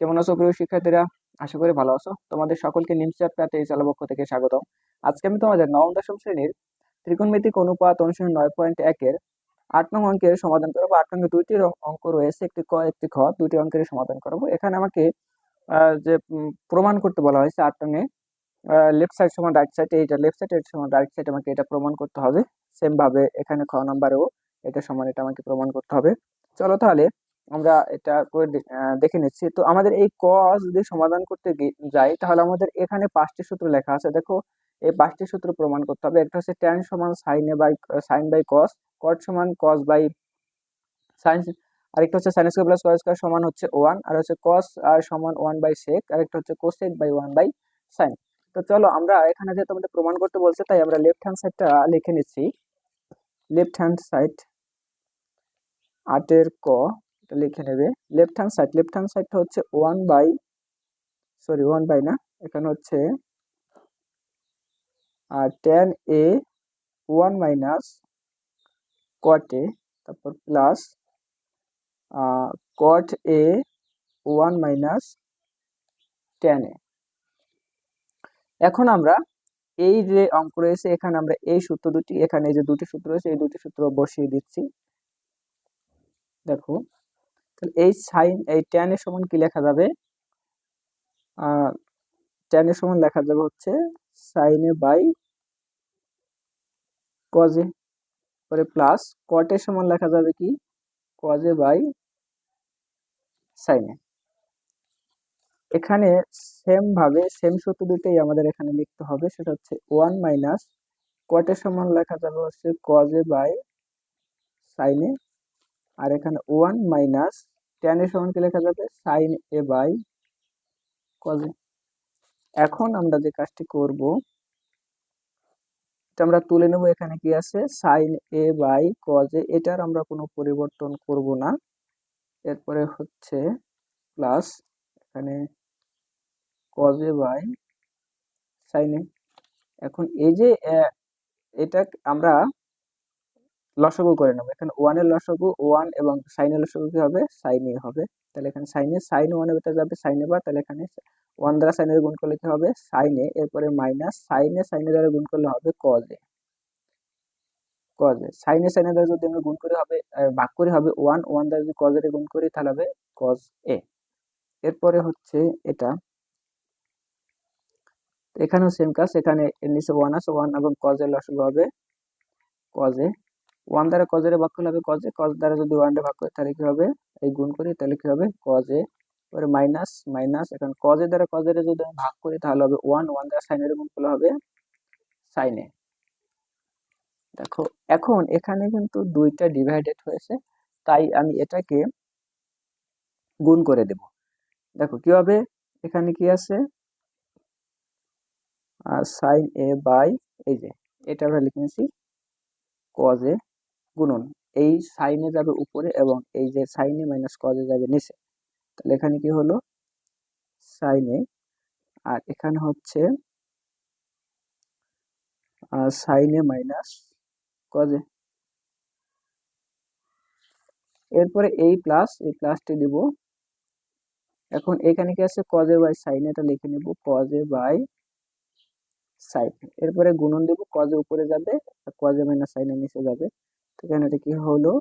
কেমন আছো প্রিয় শিক্ষার্থীরা? আশা করি ভালো আছো। তোমাদের সকলকে নিমচার প্যাতে এই চালা পক্ষ থেকে স্বাগতম। আজকে আমি তোমাদের নবম, দশম শ্রেণির ত্রিকোণমিতিক অনুপাত অনুশীলন নয় পয়েন্ট একের আট নং অঙ্কের সমাধান করব। আট নঙ্গে দুইটি অঙ্ক রয়েছে। একটি ক, একটি খ দুটি অঙ্কের সমাধান করব। এখানে আমাকে যে প্রমাণ করতে বলা হয়েছে আট নঙ্গে লেফট সাইড সমান রাইট সাইড এইটা লেফট সাইড এটা সমান রাইট সাইড আমাকে এটা প্রমাণ করতে হবে। সেম ভাবে এখানে খ নাম্বারেও এটা সমান এটা আমাকে প্রমাণ করতে হবে। চলো তাহলে আমরা এটা করে দেখে নিচ্ছি। তো আমাদের এই ক যদি সমাধান করতে যাই, তাহলে আমাদের এখানে পাঁচটি সূত্র লেখা আছে। দেখো, এই পাঁচটি সূত্র প্রমাণ করতে হবে। একটা হচ্ছে ট্যান সমান সাইনে by sine by cos cot সমান কস বাই সাইন আরেকটা হচ্ছে sine square plus cos square সমান হচ্ছে ওয়ান আর হচ্ছে কস আর সমান ওয়ান বাই সেক আরেকটা হচ্ছে cosec by one by sine তো চলো, আমরা এখানে যেহেতু আমাদের প্রমাণ করতে বলছে, তাই আমরা লেফট হ্যান্ড সাইডটা লিখে নিচ্ছি। লেফট হ্যান্ড সাইড আটের ক এটা লিখে নেবে। Left hand side left hand সাইডটা হচ্ছে one by sorry one by না, এখানে হচ্ছে আর tan A one minus cot তারপর plus cot A one minus tan A এখন আমরা এই যে অঙ্ক রয়েছে, এখানে আমরা এই সূত্র দুটি, এখানে যে দুটি সূত্র রয়েছে, এই দুটি সূত্র বসিয়ে দিচ্ছি। দেখো তাহলে এই সাইন এই ট্যান এর সমান কি লেখা যাবে? ট্যান এর সমান লেখা যাবে হচ্ছে সাইনে বাই কজে পরে প্লাস কটের সমান লেখা যাবে কি? কজে বাই সাইনে এখানে সেম ভাবে সেম সূত্র দুটোই আমাদের এখানে লিখতে হবে, সেটা হচ্ছে ওয়ান মাইনাস কটের সমান লেখা যাবে হচ্ছে কজে বাই সাইনে আর এখানে ওয়ান মাইনাস টেনের সমান কি লেখা যাবে? সাইন এ বাই কজে এখন আমরা যে কাজটি করব, এটা আমরা তুলে নেব এখানে কি আছে? সাইন এ বাই কজে এটার আমরা কোনো পরিবর্তন করব না। এরপরে হচ্ছে প্লাস এখানে কজে বাই সাইনে এখন এই যে এটা আমরা লসাগু করে নেব। এখানে ওয়ানের লসাগু ওয়ান এবং সাইনের লসাগু কি হবে? সাইনে হবে। তাহলে এখানে সাইনে সাইন ওয়ানের ভিতরে যাবে সাইনে বা তাহলে এখানে ওয়ান দ্বারা সাইনের গুণ করলে কি হবে? সাইনে এরপরে মাইনাস সাইনে সাইনে দ্বারা গুণ করলে হবে কজে কজে সাইনে সাইনে দ্বারা যদি আমরা গুণ করে হবে ভাগ করে হবে ওয়ান ওয়ান দ্বারা যদি কজের গুণ করি, তাহলে হবে কজ এ। এরপরে হচ্ছে এটা। এখানেও সেম কাজ, এখানে নিচে ওয়ান আছে ওয়ান এবং কজের লসাগু হবে কজে ওয়ান দ্বারা কজের ভাগ করলে হবে কজে কজ দ্বারা যদি ওয়ান ভাগ করি তাহলে কি হবে? এই গুণ করি, তাহলে কি হবে? কজে পরে মাইনাস মাইনাস এখন কজে দ্বারা কজের যদি আমি ভাগ করি তাহলে হবে ওয়ান ওয়ান দ্বারা সাইনের গুণ করলে হবে সাইনে দেখো, এখন এখানে কিন্তু দুইটা ডিভাইডেড হয়েছে, তাই আমি এটাকে গুণ করে দেব। দেখো কি হবে? এখানে কি আছে? সাইন এ বাই এই যে, এটা আমরা লিখে নিয়েছি কজে গুণন। এই সাইনে যাবে উপরে এবং এই যে সাইনে মাইনাস কজে যাবে নিচে। তাহলে এখানে কি হলো? সাইনে। আর এখানে হচ্ছে সাইনে মাইনাস কজে এরপরে এই প্লাস এই প্লাসটি দিব। এখন এখানে কি আছে? কজে বাই সাইন এটা লিখে নেব। কজে বাই সাইন এরপরে গুণন দেব। কজে উপরে যাবে কজে মাইনাস সাইনে নিচে যাবে। এখানে এটা কি হলো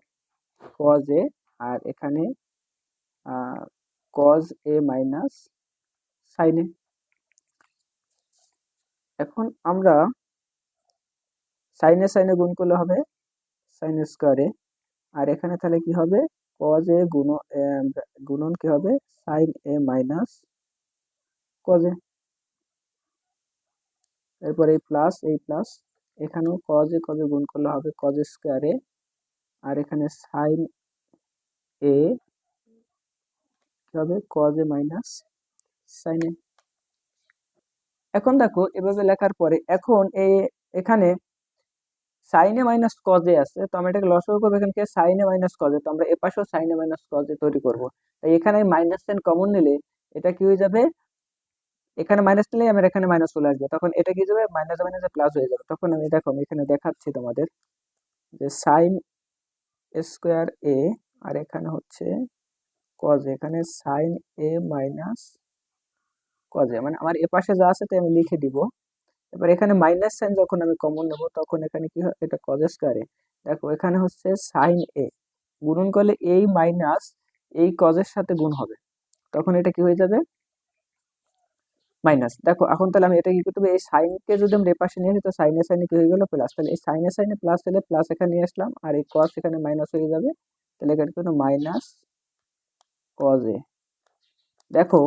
কজে আর এখানে কজ এ মাইনাস সাইনে এখন আমরা সাইনে সাইনে গুণ করলে হবে সাইন স্কোয়ারে আর এখানে তাহলে কি হবে? কজ এ গুণ গুণন কি হবে? Sine A minus cos A এরপর এই প্লাস এই প্লাস এখানেও কজে কজে গুণ করলে হবে? কজ স্কোয়ারে আর এখানে সাইন এ হবে? Cos minus sine A. এখন দেখো, এভাবে লেখার পরে এখন এ, এখানে সাইনে মাইনাস কজে আছে, তো আমরা এটাকে লসাগু করব এখানে সাইনে মাইনাস কজে তো আমরা এপাশেও সাইনে মাইনাস কজে তৈরি করব। তাই এখানে মাইনাস সাইন কমন নিলে এটা কি হয়ে যাবে? এখানে মাইনাস নিলে আমার এখানে মাইনাস চলে আসবে। তখন এটা কি যাবে? মাইনাস মাইনাসে প্লাস হয়ে যাবে। তখন আমি দেখো, আমি এখানে দেখাচ্ছি তোমাদের যে সাইন স্কোয়ার এ আর এখানে হচ্ছে কজ এখানে সাইন এ মাইনাস কজে মানে আমার এ পাশে যা আছে তাই আমি লিখে দিব। এবার এখানে মাইনাস সাইন যখন আমি কমন নেব, তখন এখানে কি হয়? এটা কজ স্কয়ারে দেখো, এখানে হচ্ছে সাইন এ গুণন করলে এই মাইনাস এই কজের সাথে গুণ হবে। তখন এটা কি হয়ে যাবে? মাইনাস। দেখো, এখন তাহলে আমি এটা কি করতে হবে? এই সাইনকে যদি আমরা এপাশে নিয়ে আসি, তো সাইনে সাইনে কি হয়ে গেল? প্লাস তাহলে এই সাইনে সাইনে প্লাস হলে প্লাস এখানে নিয়ে আসলাম, আর এই কস এখানে মাইনাস হয়ে যাবে। তাহলে এখানে কোনো মাইনাস কজ এ। দেখো,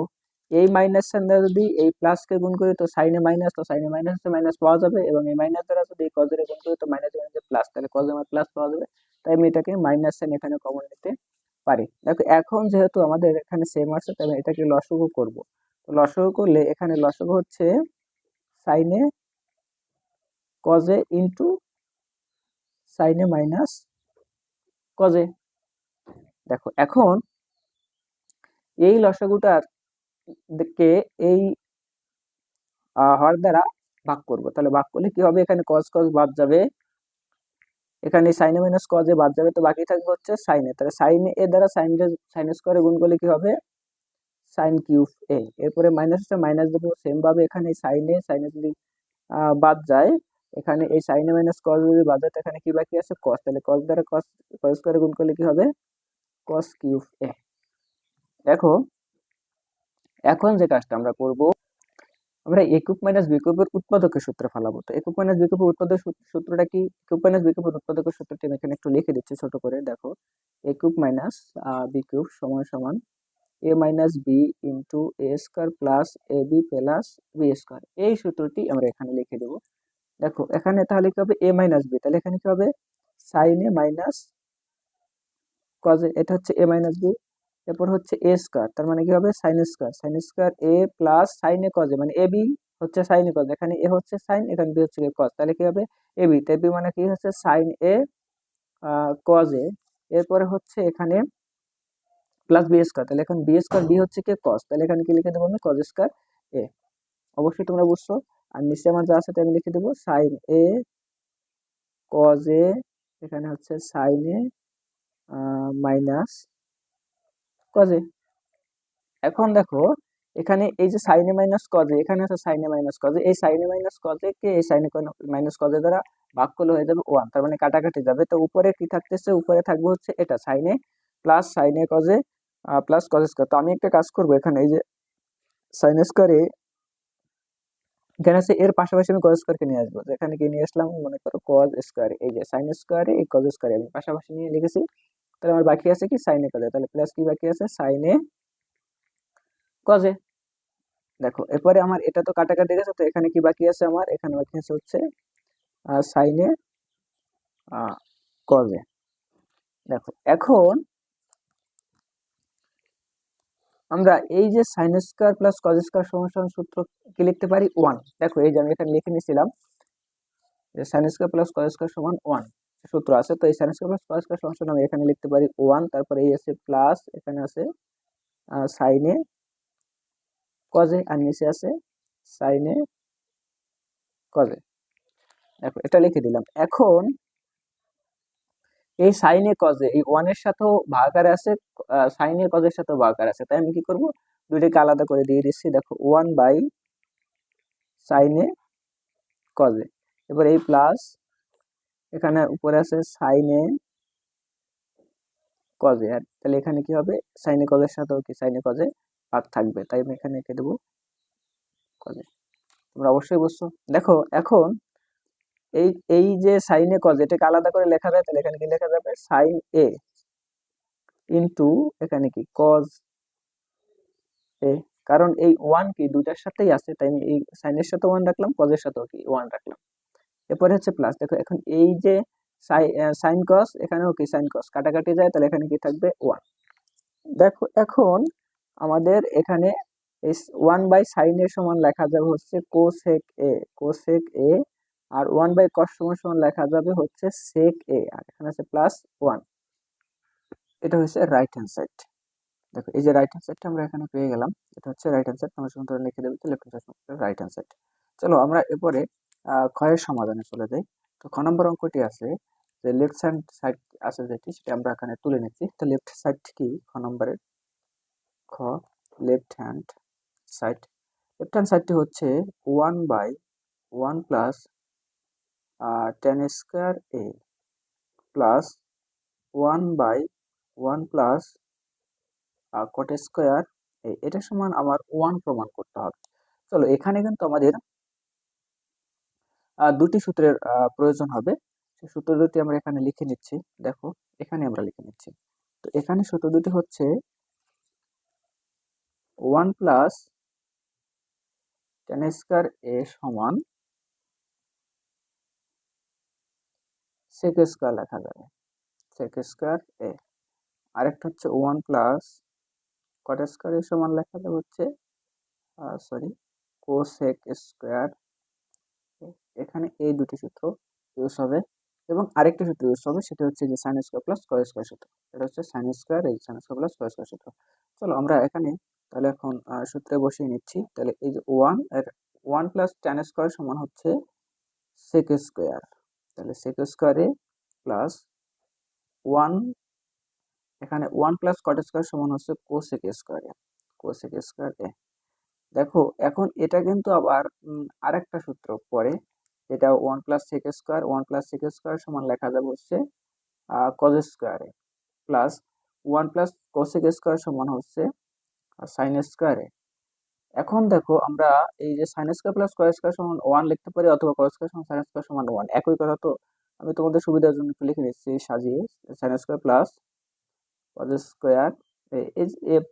এই মাইনাস দ্বারা যদি এই প্লাসকে গুণ করি, তো সাইনে মাইনাস তো সাইনে মাইনাস মাইনাস পাওয়া যাবে। এবং এই মাইনাস দ্বারা যদি এই কজের গুণ করি, তো মাইনাস মাইনাস প্লাস তাহলে কজ আমার প্লাস পাওয়া যাবে। তাই আমি এটাকে মাইনাস সাইন এখানে কমন নিতে পারি। দেখো, এখন যেহেতু আমাদের এখানে সেম আছে, তাই আমি এটাকে লসগু করব। তো লসগু করলে এখানে লসগু হচ্ছে সাইনে কজে ইন্টু সাইনে মাইনাস কজে দেখো, এখন এই লসাগুটার কে এই হর দ্বারা ভাগ করব। তাহলে ভাগ করলে কি হবে? এখানে কজ কজ বাদ যাবে। এখানে সাইনে মাইনাস কজে বাদ যাবে। তো বাকি থাকবে হচ্ছে সাইনে তাহলে সাইনে এ দ্বারা সাইন সাইন স্কোয়ারে গুণ করলে কি হবে? সাইন কিউব এ এরপরে মাইনাস হচ্ছে মাইনাস দেবো সেম ভাবে এখানে সাইনে সাইনে যদি বাদ যায়, এখানে এই সাইনে মাইনাস কস যদি বাদ যায় এখানে কি বাকি আছে? কস তাহলে কস দ্বারা কস কস স্কোয়ারে গুণ করলে কি হবে? কস কিউব এ দেখো, এখন যে কাজটা আমরা করব, আমরা একুব মাইনাস বিকুবের উৎপাদকের সূত্রে ফেলাবো। তো একুব মাইনাস বিকুবের উৎপাদক সূত্রটা কি? একুব মাইনাস বিকুবের উৎপাদকের সূত্রটি আমি এখানে একটু লিখে দিচ্ছি ছোট করে। দেখো একুব মাইনাস বিকুব সমান সমান A minus B into A square plus A B plus B square এই সূত্রটি আমরা এখানে লিখে দেব। দেখো, এখানে তাহলে কি হবে? এ মাইনাস বি তাহলে এখানে কি হবে? সাইন এ মাইনাস কজে এটা হচ্ছে এ মাইনাস বি এরপর হচ্ছে এ স্কোয়ার তার মানে কি হবে? Sine square sine square A plus sine A কজে মানে এ বি হচ্ছে সাইন এ কজ এখানে এ হচ্ছে সাইন এখানে বি হচ্ছে কজ তাহলে কি হবে? এ বি তাই বি মানে কি হচ্ছে? সাইন এ কজে এরপরে হচ্ছে এখানে প্লাস বি স্কোয়ার তাহলে এখন বি স্কোয়ার বি হচ্ছে কি? কস তাহলে এখানে কি লিখে দেবো আমি? কজ স্কোয়ার এ অবশ্যই তোমরা বুঝছ? আর নিচে আমার যা আছে আমি লিখে দেবো। সাইন এ কজ এ এখানে হচ্ছে সাইন এ মাইনাস কজে এখন দেখো, এখানে এই যে সাইনে মাইনাস কজে এখানে আছে সাইনে মাইনাস কজে এই সাইনে মাইনাস কজে কে এই সাইনে মাইনাস কজে দ্বারা ভাগ করলে হয়ে যাবে ওয়ান তার মানে কাটাকাটি যাবে। তো উপরে কি থাকতেছে? উপরে থাকবে হচ্ছে এটা সাইনে প্লাস সাইনে কজে প্লাস কজ স্কোয়ার তো আমি একটা কাজ করব এখানে, এই যে সাইন স্কোয়ারে এখানে আছে এর পাশাপাশি আমি কজ স্কোয়ারকে নিয়ে আসব। এখানে কি নিয়ে আসলাম, মনে করো কজ স্কোয়ারে এই যে সাইন স্কোয়ারে এই কজ স্কোয়ারে আমি পাশাপাশি নিয়ে লিখেছি। তাহলে আমার বাকি আছে কি? সাইনে কজে তাহলে প্লাস কি বাকি আছে? সাইনে কজে দেখো, এরপরে আমার এটা তো কাটাকাটি গেছে, তো এখানে কি বাকি আছে আমার? এখানে বাকি আছে হচ্ছে সাইনে কজে দেখো, এখন আমরা এই যে sine square plus cos square সমান সূত্র কি লিখতে পারি? ওয়ান দেখো, এই যে আমি এখানে লিখে নিয়েছিলাম যে sine square plus cos square সমান ওয়ান সূত্র আছে, তো এই sine square plus cos square সমান আমি এখানে লিখতে পারি ওয়ান তারপরে এই আছে প্লাস এখানে আছে সাইনে কজে আর নিচে আছে সাইনে কজে দেখো, এটা লিখে দিলাম। এখন এই সাইনে কজে এই ওয়ানের সাথেও ভাগাকার আছে সাইনে কজের সাথেও ভাগাকার আছে। তাই আমি কি করব? দুইটাকে আলাদা করে দিয়ে দিচ্ছি। দেখো ওয়ান বাই সাইনে কজে এবার এই প্লাস এখানে উপরে আছে সাইনে কজে আর তাহলে এখানে কি হবে? সাইনে কজের সাথেও কি সাইনে কজে ভাগ থাকবে? তাই আমি এখানে এঁকে দেবো কজে তোমরা অবশ্যই বুঝছ। দেখো, এখন এই এই যে সাইনে কজ এটাকে আলাদা করে লেখা যায়, তাহলে এখানে কি লেখা যাবে? সাইন এ ইন্টু এখানে কি? কজ এ কারণ এই ওয়ান কি দুটার সাথেই আছে, তাই আমি এই সাইনের সাথে ওয়ান রাখলাম কজের সাথেও কি ওয়ান রাখলাম। এরপরে হচ্ছে প্লাস দেখো এখন এই যে সাইন কস এখানেও কি সাইন কস কাটাকাটি যায়, তাহলে এখানে কি থাকবে? ওয়ান দেখো, এখন আমাদের এখানে ওয়ান বাই সাইনের সমান লেখা যাবে হচ্ছে কোসেক এ কোসেক এ আর ওয়ান বাই কস সমান সমান লেখা যাবে হচ্ছে সেক এ আর এখানে আছে প্লাস ওয়ান এটা হচ্ছে রাইট হ্যান্ড সাইড দেখো, এই যে রাইট হ্যান্ড সাইডটা আমরা এখানে পেয়ে গেলাম, এটা হচ্ছে রাইট হ্যান্ড সাইড তোমার সঙ্গে লিখে দেবে left hand side right hand side চলো, আমরা এরপরে ক্ষয়ের সমাধানে চলে যাই। তো খ নম্বর অঙ্কটি আছে, যে লেফট হ্যান্ড সাইড আছে যেটি, সেটা আমরা এখানে তুলে নিচ্ছি। তো লেফট সাইড কি? খ নম্বরের, খ left hand side left hand সাইডটি হচ্ছে one by one plus tan square A plus one by one plus cot square A এটা সমান আমার ওয়ান প্রমাণ করতে হবে। চলো, এখানে কিন্তু আমাদের দুটি সূত্রের প্রয়োজন হবে। সেই সূত্র দুটি আমরা এখানে লিখে নিচ্ছি। দেখো, এখানে আমরা লিখে নিচ্ছি। তো এখানে সূত্র দুটি হচ্ছে one plus tan square A সমান সেক স্কোয়ার লেখা যাবে। Sec square A. আরেকটা হচ্ছে one plus. Cot square A সমান লেখা যাবে হচ্ছে? সরি কো কোসেক স্কোয়ার এখানে এই দুটি সূত্র ইউজ হবে এবং আরেকটি সূত্র ইউজ হবে, সেটা হচ্ছে যে sine square plus cos square সূত্র। এটা হচ্ছে সাইন স্কোয়ার এই sine square plus cos square সূত্র। চলো আমরা এখানে তাহলে এখন সূত্রে বসিয়ে নিচ্ছি। তাহলে এই যে ওয়ানের ওয়ান প্লাস টেন স্কোয়ার সমান হচ্ছে সেক স্কোয়ার তাহলে সেক স্কোয়ারে প্লাস ওয়ান এখানে ওয়ান প্লাস কট স্কোয়ার সমান হচ্ছে কোসেক স্কোয়ারে কোসেক স্কোয়ার দেখো, এখন এটা কিন্তু আবার আরেকটা সূত্র পরে, যেটা one plus sec square one plus sec square সমান লেখা যাবে হচ্ছে কজ স্কোয়ারে plus one plus cosec square সমান হচ্ছে সাইন স্কোয়ারে এখন দেখো আমরা এই যে sine square plus cos square সমান ওয়ান লিখতে পারি অথবা কয় স্কোয়ার সমান সাইন স্কোয়ার সমান ওয়ান একই কথা তো আমি তোমাদের সুবিধার জন্য একটু লিখে নিচ্ছি সাজিয়ে সাইন স্কোয়ার প্লাস এই যে-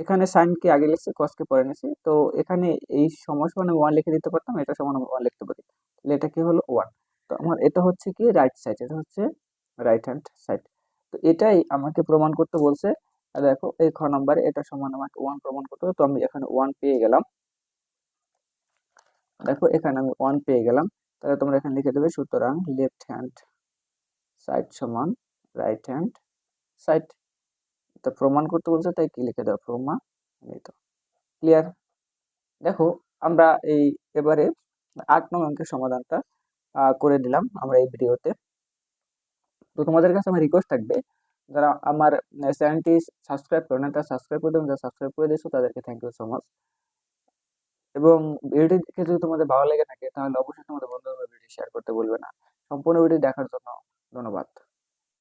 এখানে সাইনকে আগে লিখছি কসকে পরে নিয়েছি। তো এখানে এই সময় সমান ওয়ান লিখে দিতে পারতাম, এটা সমান ওয়ান লিখতে পারি। তাহলে এটা কি হলো ওয়ান তো আমার এটা হচ্ছে কি রাইট সাইড এটা হচ্ছে রাইট হ্যান্ড সাইড তো এটাই আমাকে প্রমাণ করতে বলছে দেখো, এই খ নম্বরে এটা সমান আমাকে ওয়ান প্রমাণ করতে হবে, তো আমি এখানে ওয়ান পেয়ে গেলাম। দেখো, এখানে আমি ওয়ান পেয়ে গেলাম। তাহলে তোমরা এখানে লিখে দেবে, সুতরাং লেফট হ্যান্ড সাইড সমান রাইট হ্যান্ড সাইড তো প্রমাণ করতে বলছে, তাই কি লিখে দেওয়া? প্রমাণ এই তো। ক্লিয়ার দেখো, আমরা এই এবারে আট নং অঙ্কের সমাধানটা করে দিলাম আমরা এই ভিডিওতে তো। তোমাদের কাছে আমার রিকোয়েস্ট থাকবে যারা আমার চ্যানেলটি সাবস্ক্রাইব করে না তারা সাবস্ক্রাইব করে দেবেন, যারা সাবস্ক্রাইব করে দিয়েছ, তাদেরকে থ্যাংক ইউ সো মাচ এবং ভিডিওটি দেখে যদি তোমাদের ভালো লেগে থাকে, তাহলে অবশ্যই তোমাদের বন্ধুদের ভিডিও শেয়ার করতে বলবে না। সম্পূর্ণ ভিডিও দেখার জন্য ধন্যবাদ।